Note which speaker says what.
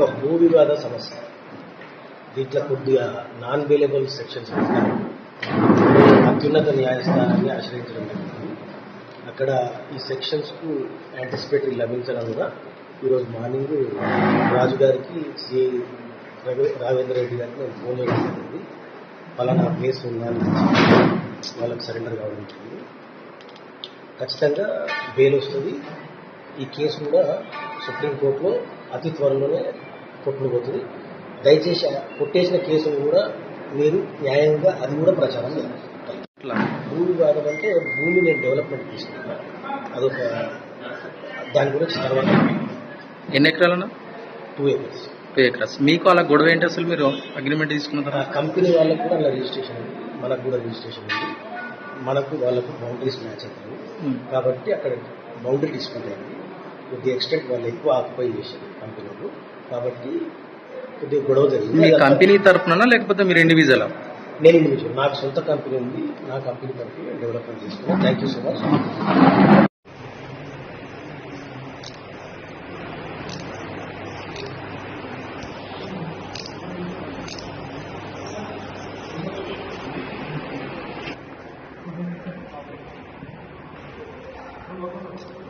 Speaker 1: ఒక భూ వివాద సమస్య. దీంట్లో కొద్దిగా నాన్ వేలబుల్ సెక్షన్స్ అత్యున్నత న్యాయస్థానాన్ని ఆశ్రయించడం జరిగింది. అక్కడ ఈ సెక్షన్స్కు యాంటిసిపేటరీ లభించడం కూడా ఈరోజు మార్నింగ్ రాజు గారికి సిఐ రవి- రాఘవేంద్ర రెడ్డి గారికి నేను ఫోన్ చేయడం జరిగింది. పలానా ప్లేస్ ఉందని వాళ్ళకి సరెండర్ కావడం జరిగింది. ఖచ్చితంగా బెయిల్ వస్తుంది. ఈ కేసు కూడా సుప్రీంకోర్టులో అతి త్వరలోనే కొట్టుకుపోతుంది. దయచేసి కొట్టేసిన కేసును కూడా మీరు న్యాయంగా అది కూడా ప్రచారం చేయాలి.
Speaker 2: ఇట్లా
Speaker 1: భూ వివాదం అంటే భూమి నేను డెవలప్మెంట్ తీసుకున్నా అదొక దాని గురించి తర్వాత
Speaker 2: ఎన్ని ఎకరాలన్నా
Speaker 1: టూ ఏకర్స్
Speaker 2: టూ ఎకరాస్ మీకు అలా గొడవ ఏంటి అసలు మీరు అగ్రిమెంట్ తీసుకున్న తర్వాత?
Speaker 1: కంపెనీ వాళ్ళకు కూడా అలా రిజిస్ట్రేషన్ ఉంది. మనకు కూడా రిజిస్ట్రేషన్ ఉంది. మనకు వాళ్ళకు బౌండరీస్ మ్యాచ్ అవుతాయి
Speaker 2: ఉమ్.
Speaker 1: కాబట్టి అక్కడ బౌండరీ డిస్ప్యూట్ కొద్ది ఎక్స్టెంట్ వాళ్ళు ఎక్కువ ఆక్యుపై చేశారు కంపెనీలు. కాబట్టి కొద్దిగా గొడవ జరిగింది.
Speaker 2: మీ కంపెనీ తరఫున లేకపోతే మీరు ఇండివిజువల్
Speaker 1: నేను ఇండివిజువల్ నాకు సొంత కంపెనీ ఉంది. నా కంపెనీ తరఫున డెవలప్మెంట్ చేస్తున్నాను thank you so much Thank you.